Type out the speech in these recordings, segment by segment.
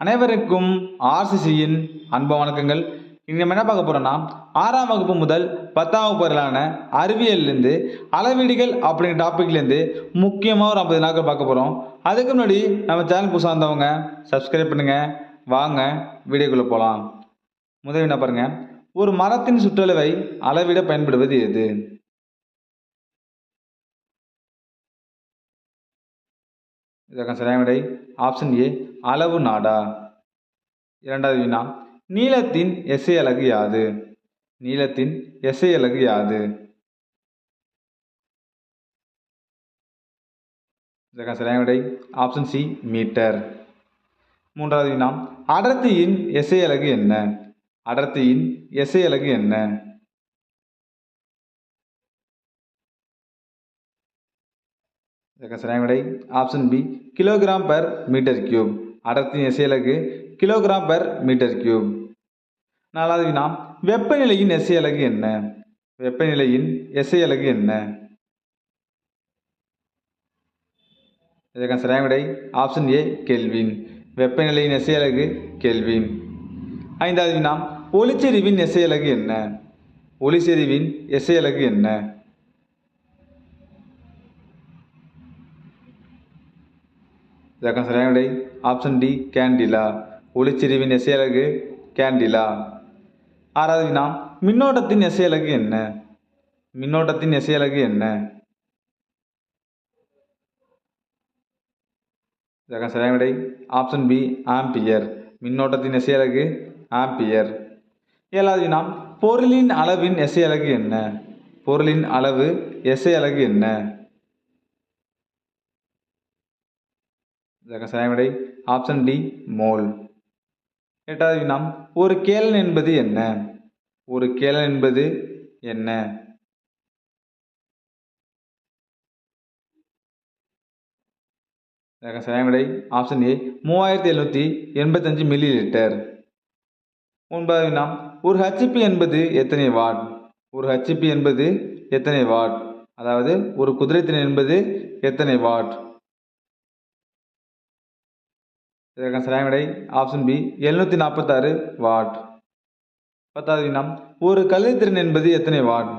அனைவருக்கும் ஆர்சிசியின் அன்பு வணக்கங்கள். இங்கே நம்ம என்ன பார்க்க போகிறோம்னா ஆறாம் வகுப்பு முதல் பத்தாம் வகுப்பு வரையிலான அறிவியல்லேருந்து அளவீடுகள் அப்படிங்கிற டாப்பிக்லேருந்து முக்கியமாக ஒரு ஐம்பது நாட்கள் பார்க்க போகிறோம் அதுக்கு முன்னாடி நம்ம சேனல் புதுசாக வந்தவங்க சப்ஸ்கிரைப் பண்ணுங்கள் வாங்க வீடியோக்குள்ளே போகலாம் முதல் என்ன பாருங்கள் ஒரு மரத்தின் சுற்றளவை அளவிட பயன்படுவது எது? இதற்கான சரியான விடை. ஆப்ஷன் ஏ அளவு நாடா? இரண்டாவது வினா. நீளத்தின் எசை அலகு யாது? நீளத்தின் எசை அலகு யாது? இதற்கான சரியான விடை. ஆப்ஷன் சி மீட்டர் மூன்றாவது வினா. அடர்த்தியின் எசை அலகு என்ன? அடர்த்தியின் எசை அலகு என்ன? இதற்கு சரியான விடை. Option B kilogram per metre cube அடர்த்தியின் எசையலகு கிலோகிராம் பெர் மீட்டர் கியூப். நாலாவது வினா வெப்பநிலையின் எசையலகு என்ன? வெப்பநிலையின் எசையலகு அலகு என்ன? இதற்கான சரியான விடை ஆப்ஷன் ஏ கெல்வின் வெப்பநிலையின் எசையலகு கெல்வின் ஐந்தாவது வினா ஒளிச்செறிவின் எசையலகு என்ன? ஒளிச்செறிவின் எசையலகு என்ன? இதற்கான சரியான விடை ஆப்ஷன் டி கேண்டிலா ஒளிச்செறிவின் எசையலகு கேண்டிலா ஆறாவது வினா மின்னோட்டத்தின் எசையலகு என்ன? மின்னோட்டத்தின் எசையலகு என்ன? இதற்கான சரியான விடை ஆப்ஷன் பி ஆம்பியர் மின்னோட்டத்தின் எசையலகு ஆம்பியர் ஏழாவது வினா பொருளின் அளவின் எசையலகு என்ன? பொருளின் அளவு எசையலகு என்ன? இதற்கு சரியான விடை ஆப்ஷன் டி மோல் எட்டாவது வினாம் ஒரு கேளன் என்பது என்ன? ஒரு கேளன் என்பது என்ன? இதற்கு சரியான விடை ஆப்ஷன் ஏ மூவாயிரத்தி எழுநூற்றி எண்பத்தஞ்சு மில்லி லிட்டர் ஒன்பதாவது வினா ஒரு ஹெச்பி என்பது எத்தனை வாட்? ஒரு ஹெச்பி என்பது எத்தனை வாட்? அதாவது ஒரு குதிரைத்திறன் என்பது எத்தனை வாட்? இதற்கான சரியான விடை ஆப்ஷன் பி எழுநூற்றி நாற்பத்தாறு வாட் பத்தாவது வினா ஒரு கலைத்திறன் என்பது எத்தனை வாட்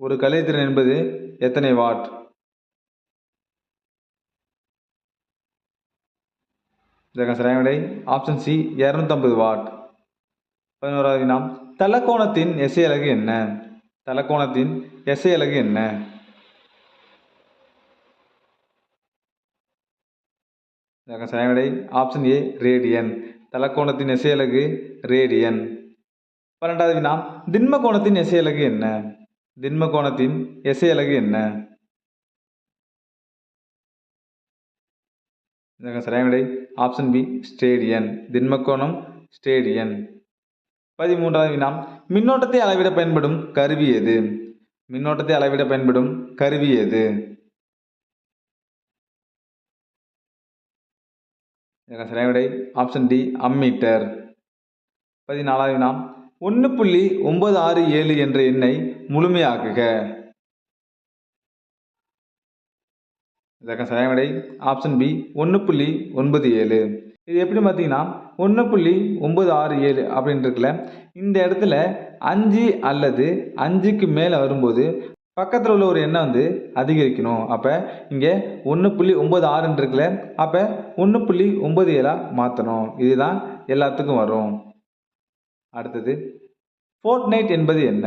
ஒரு கலைத்திறன் என்பது எத்தனை வாட் இதற்கான சரியான விடை ஆப்ஷன் சி இரநூத்தம்பது வாட் பதினோராவது வினா தலக்கோணத்தின் எசை அலகு என்ன? தலக்கோணத்தின் எசை அலகு என்ன? இதற்கு ஆப்ஷன் ஏ ரேடியன் தலக்கோணத்தின் இசையலகு ரேடியன் பன்னெண்டாவது வினா திண்ம கோணத்தின் இசையலகு என்ன? திண்ம கோணத்தின் இசையலகு என்ன? இதற்கு சரியான விடை ஆப்ஷன் பி ஸ்டேடியன் திண்ம கோணம் ஸ்டேடியன் பதிமூன்றாவது வினா மின்னோட்டத்தை அளவிட பயன்படும் கருவி எது? மின்னோட்டத்தை அளவிட பயன்படும் கருவி எது? இதற்கு சரியான ஆப்ஷன் டி அம்மீட்டர் பதினாலாவது வினா ஒன்று புள்ளி ஒன்பது ஆறு ஏழு என்ற எண்ணை முழுமையாக்குக. இதற்கான சரியான விடை ஆப்ஷன் பி ஒன்று புள்ளி ஒன்பது ஏழு. இது எப்படி பார்த்தீங்கன்னா ஒன்று புள்ளி ஒம்பது ஆறு ஏழு அப்படின்னு இருக்குல்ல இந்த இடத்துல அஞ்சு அல்லது அஞ்சுக்கு மேலே வரும்போது பக்கத்தில் உள்ள ஒரு எண்ணை வந்து அதிகரிக்கணும். அப்போ இங்கே ஒன்று புள்ளி ஒம்பது ஆறுன்னு இருக்குல்ல அப்போ ஒன்று புள்ளி ஒம்பது ஏழாக மாற்றணும் இதுதான் எல்லாத்துக்கும் வரும். அடுத்தது ஃபோர்ட் நைட் என்பது என்ன?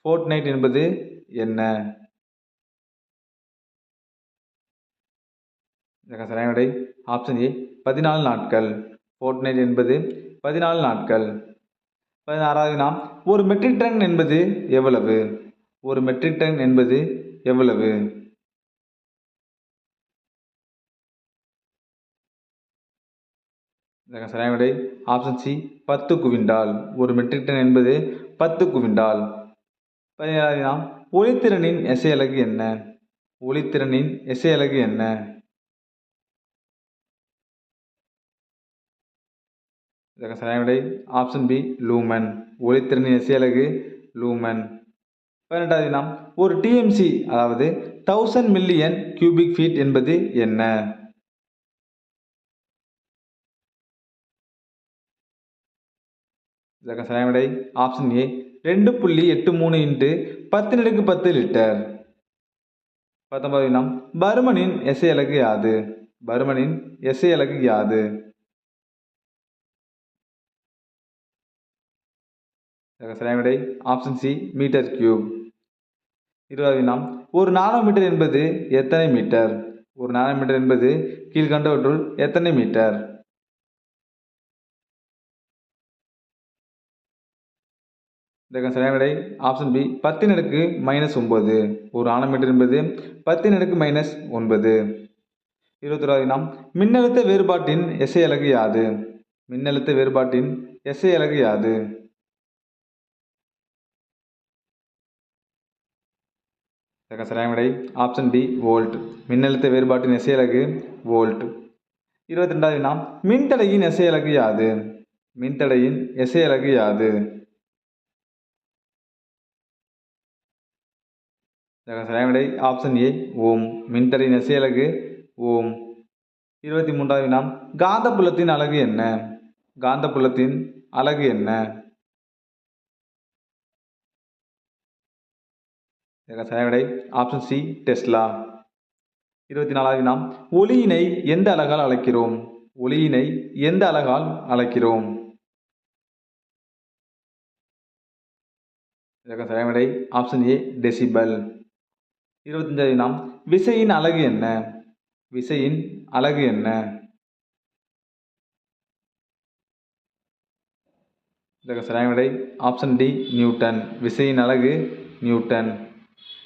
ஃபோர்ட் நைட் என்பது என்ன? இதற்கு ஆப்ஷன் ஏ பதினாலு நாட்கள். ஃபோர்ட் நைட் என்பது பதினாலு நாட்கள். பதினாறாவது நாம் ஒரு மெட்ரிக் டன் என்பது எவ்வளவு? ஒரு மெட்ரிக் டன் என்பது எவ்வளவு? சரியான விடை. ஆப்ஷன் சி பத்து குவிண்டால். ஒரு மெட்ரிக் டன் என்பது பத்து குவிண்டால். பதினேழாவது நாம் ஒளித்திறனின் எசை அலகு என்ன? ஒளித்திறனின் எசை அலகு என்ன? இதற்கு சரியான விடை. Option B lumen. ஒளித்திறனின் எசை அலகு லூமன். பதினெட்டாவது வினா ஒரு டிஎம்சி அதாவது தௌசண்ட் மில்லியன் கியூபிக் ஃபீட் என்பது என்ன? இதற்கு சரியான ஆப்ஷன் ஏ ரெண்டு புள்ளி எட்டு மூணு இன்ட்டு பத்தினடுக்கு பத்து லிட்டர் பத்தொன்பது வினா பருமனின் எஸ்ஐ அலகு யாது? பருமனின் எஸ்ஐ அலகு யாது? இதற்கு சரியான ஆப்ஷன் சி மீட்டர் கியூப் இருபதாவது வினாம் ஒரு நானோமீட்டர் என்பது எத்தனை மீட்டர்? ஒரு நானோமீட்டர் என்பது கீழ்கண்டவற்றுள் எத்தனை மீட்டர்? இதற்கு சரியான விடை ஆப்ஷன் பி பத்தின் அடுக்கு மைனஸ் ஒன்பது. ஒரு நானோமீட்டர் என்பது பத்தின் அடுக்கு மைனஸ் ஒன்பது. இருபத்தொராது நாம் மின்னழுத்த வேறுபாட்டின் எசை அலகு யாது? மின்னழுத்த வேறுபாட்டின் எசை அலகு யாது? இதற்கு சரியான விடை ஆப்ஷன் டி வோல்ட் மின்னழுத்த வேறுபாட்டின் இசையலகு வோல்ட் இருபத்தி ரெண்டாவது நாம் மின்தடையின் இசையலகு யாது? மின்தடையின் இசையலகு யாது? இதற்கு சரியான விடை ஆப்ஷன் ஏ ஓம். மின்தடையின் இசையலகு ஓம். இருபத்தி மூன்றாவது நாம் காந்தப்புலத்தின் அலகு என்ன? காந்தப்புலத்தின் அலகு என்ன? இதற்கு சரியான விடை ஆப்ஷன் சி டெஸ்லா இருபத்தி நாலாவது நாம் ஒளியினை எந்த அலகால் அழைக்கிறோம்? ஒளியினை எந்த அலகால் அழைக்கிறோம்? இதற்கு சரியான விடை ஆப்ஷன் ஏ டெசிபல் இருபத்தஞ்சாவது நாம் விசையின் அலகு என்ன? விசையின் அலகு என்ன? இதற்கு சரியான விடை ஆப்ஷன் டி நியூட்டன். விசையின் அலகு நியூட்டன்.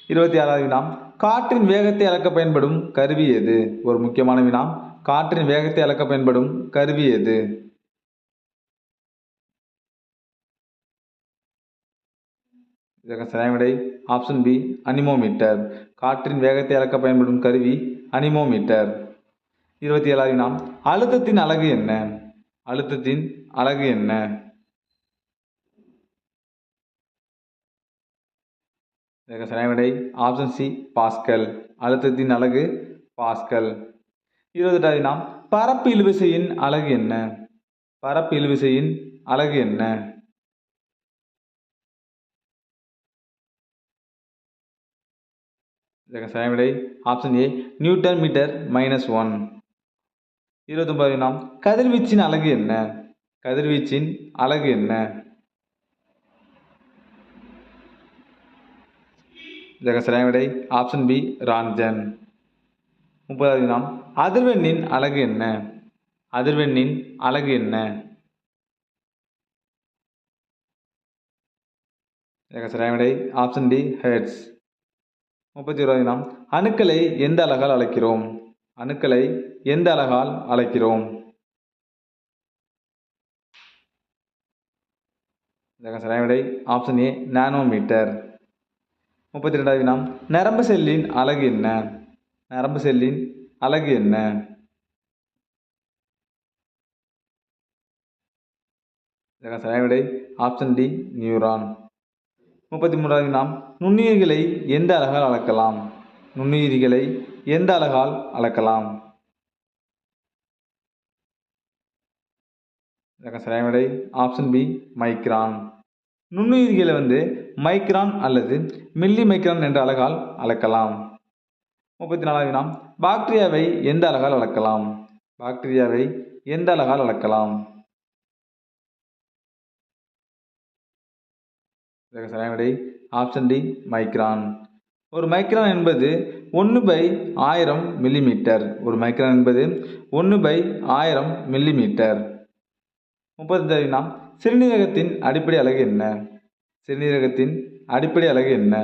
இருபத்தி ஆறாவது வினாம் காற்றின் வேகத்தை அளக்க பயன்படும் கருவி எது? ஒரு முக்கியமான வினாம் காற்றின் வேகத்தை அளக்க பயன்படும் கருவி எது? இதற்கு சரியான ஆப்ஷன் பி அனிமோமீட்டர். காற்றின் வேகத்தை அளக்க பயன்படும் கருவி அனிமோமீட்டர். இருபத்தி ஏழாவது வினாம் அழுத்தத்தின் அலகு என்ன? அழுத்தத்தின் அலகு என்ன? இதற்கு சரியான ஆப்ஷன் சி பாஸ்கல் அழுத்தத்தின் அலகு பாஸ்கல் இருபத்தெட்டாவது நாம் பரப்பு இழுவிசையின் அலகு என்ன? பரப்பு இழுவிசையின் அலகு என்ன? இதற்கு சரியான விடை option A newton metre minus one இருபத்தொம்பது நாம் கதிர்வீச்சின் அலகு என்ன? கதிர்வீச்சின் அலகு என்ன? இதற்கு சரியான விடை ஆப்ஷன் பி ராஞ்சன் முப்பதாவது நாம் அதிர்வெண்ணின் அலகு என்ன? அதிர்வெண்ணின் அலகு என்ன? இதற்கு சரியான விடை ஆப்ஷன் டி ஹெட்ஸ் முப்பத்தி ஓராவது நாம் அணுக்களை எந்த அழகால் அழைக்கிறோம்? அணுக்களை எந்த அழகால் அழைக்கிறோம்? இதற்கு சரியான விடை ஆப்ஷன் ஏ நானோமீட்டர் முப்பத்தி ரெண்டாவது வினம் நரம்பு செல்லின் அலகு என்ன? நரம்பு செல்லின் அலகு என்ன? இதற்கு சரியான விடை ஆப்ஷன் டி நியூரான் முப்பத்தி மூன்றாவது நாம் நுண்ணுயிர்களை எந்த அலகால் அளக்கலாம்? நுண்ணுயிரிகளை எந்த அலகால் அளக்கலாம்? இதற்கு சரியான விடை ஆப்ஷன் பி மைக்ரான் நுண்ணுயிர்களை வந்து மைக்ரான் அல்லது மில்லி மைக்ரான் என்ற அலகால் அளக்கலாம். முப்பத்தி நாலாவது நாம் பாக்டீரியாவை எந்த அலகால் அளக்கலாம்? பாக்டீரியாவை எந்த அலகால் அளக்கலாம்? சரியான விடை ஆப்ஷன் டி மைக்ரான். ஒரு மைக்ரான் என்பது ஒன்று பை ஆயிரம் மில்லிமீட்டர். ஒரு மைக்ரான் என்பது ஒன்று பை ஆயிரம் மில்லிமீட்டர். முப்பத்தஞ்சாவது நாம் சிறுநீரகத்தின் அடிப்படை அலகு என்ன? சிறுநீரகத்தின் அடிப்படை அலகு என்ன?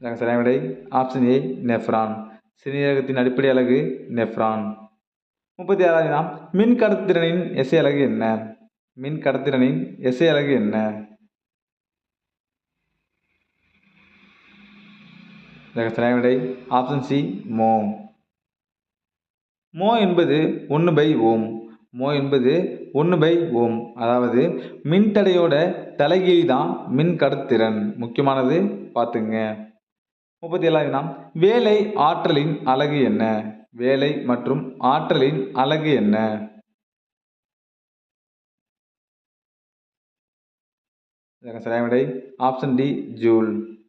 சரியான விடை ஆப்ஷன் ஏ நெஃப்ரான் சிறுநீரகத்தின் அடிப்படை அலகு நெஃப்ரான் முப்பத்தி ஆறாவது நாம் மின் கடத்திறனின் எசை அலகு என்ன? மின் கடத்திறனின் எசை அலகு என்ன? சரியான விடை ஆப்ஷன் சி மோ. மோ என்பது ஒன்று பை ஓம். மோ என்பது ஒன்று பை ஓம். அதாவது மின்தடையோட தலைகீழ் தான் மின் கடத்திறன் முக்கியமானது பார்த்துங்க. முப்பத்தி ஏழாவது நாம் வேலை ஆற்றலின் அலகு என்ன? வேலை மற்றும் ஆற்றலின் அலகு என்ன? இதற்கு சரியான விடை. Option D joule.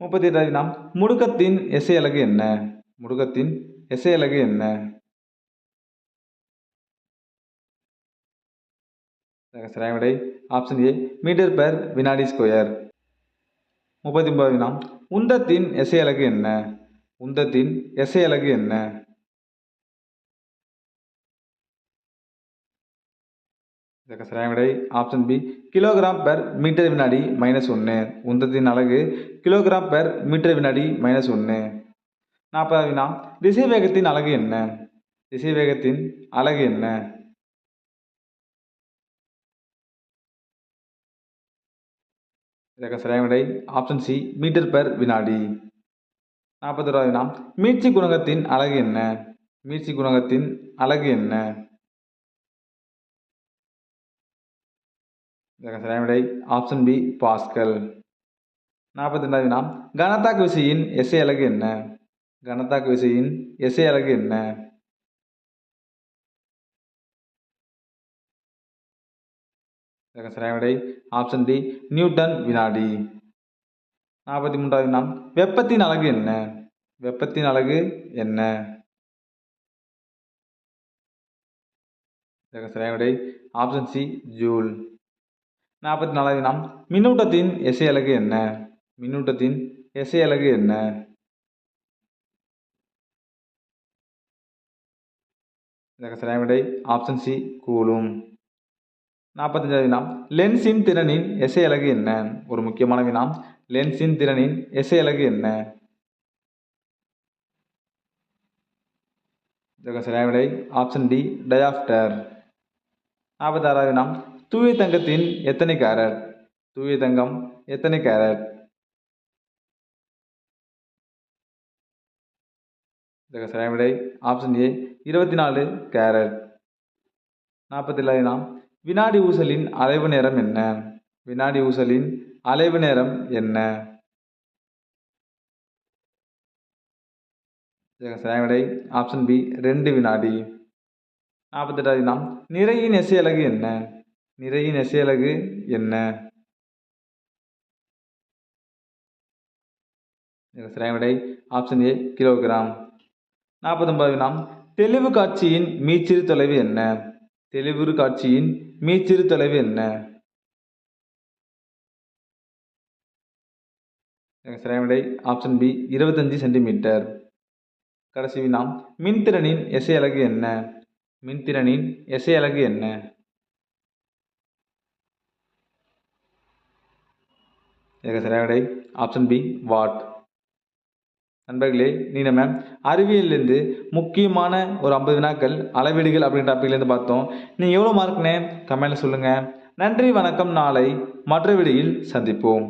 முப்பத்தி எட்டாவது வினா முடுக்கத்தின் இசை அழகு என்ன? முடுக்கத்தின் இசை அழகு என்ன? சரியான விடை. ஆப்ஷன் ஏ மீட்டர் பெர் வினாடி ஸ்கொயர் முப்பத்தி ஒன்பது வினா. உந்தத்தின் எசை அலகு என்ன? உந்தத்தின் எசை அலகு என்ன? இதற்கு சரியான விடை. Option B kilogram per metre வினாடி மைனஸ் ஒன்று உந்தத்தின் அலகு கிலோகிராம் பெர் மீட்டர் வினாடி மைனஸ் ஒன்று நாற்பதாவது வினா. திசை வேகத்தின் அலகு என்ன? திசை வேகத்தின் அலகு என்ன? இதற்கு சரியான விடை. ஆப்ஷன் சி மீட்டர் பெர் வினாடி. நாற்பத்தோராவது வினா. மீட்சி குணகத்தின் அலகு என்ன? மீட்சி குணகத்தின் அலகு என்ன? இதற்கு சரியான விடை. ஆப்ஷன் பி பாஸ்கல் நாற்பத்தி ரெண்டாவது வினா. கனத்தாக்கு விசையின் எஸ்ஐ அழகு என்ன? கனத்தாக்கு விசையின் எஸ்ஐ அலகு என்ன? சரியான விடை. ஆப்ஷன் டி நியூட்டன் வினாடி. நாற்பத்தி மூன்றாவது நாம் வெப்பத்தின் அலகு என்ன? வெப்பத்தின் அலகு என்ன? இதற்கு சரியான விடை. ஆப்ஷன் சி ஜூல் நாற்பத்தி நாலாவது நாம் மின்னூட்டத்தின் எசை அலகு என்ன? மின்னூட்டத்தின் எசை அலகு என்ன? இதற்கு சரியான விடை. Option C coulomb. நாற்பத்தஞ்சாவது வினா லென்ஸின் திறனின் எசை அலகு என்ன? ஒரு முக்கியமான வினா லென்ஸின் திறனின் எசை அலகு என்ன? சரியான விடை. ஆப்ஷன் டி டயாப்டர் நாற்பத்தாறாவது வினா தூய தங்கத்தின் எத்தனை கேரட்? தூய தங்கம் எத்தனை கேரட்? இதற்கு சரியான விடை. ஆப்ஷன் ஏ இருபத்தி நாலு கேரட். நாற்பத்தி ஏழாவது வினா வினாடி ஊசலின் அலைவு நேரம் என்ன? வினாடி ஊசலின் அலைவு நேரம் என்ன? இதற்கு விடை ஆப்ஷன் பி ரெண்டு வினாடி. நாற்பத்தெட்டாவது வினா நிறையின் எசை அலகு என்ன? நிறையின் எசை அலகு என்ன? இதற்கு விடை ஆப்ஷன் ஏ கிலோகிராம் நாற்பத்தொன்பது வினா தெளிவு காட்சியின் மீச்சிறு தொலைவு என்ன? தெளிவுறு காட்சியின் மீச்சிறு தொலைவு என்ன? இதற்கு ஆப்ஷன் பி இருபத்தஞ்சி சென்டிமீட்டர் கடைசி வினாம் மின்திறனின் எசை அலகு என்ன? மின்திறனின் எசை அலகு என்ன? இதற்கு ஆப்ஷன் பி வாட் நண்பர்களே நீ நம்ம அறிவியல்லேருந்து முக்கியமான ஒரு ஐம்பது வினாக்கள் அளவீடுகள் அப்படின்ற டாப்பிக்லேருந்து பார்த்தோம். நீங்கள் எவ்வளோ மார்க்னே கமெண்ட்டில் சொல்லுங்கள் நன்றி வணக்கம். நாளை மற்ற வீடியில் சந்திப்போம்.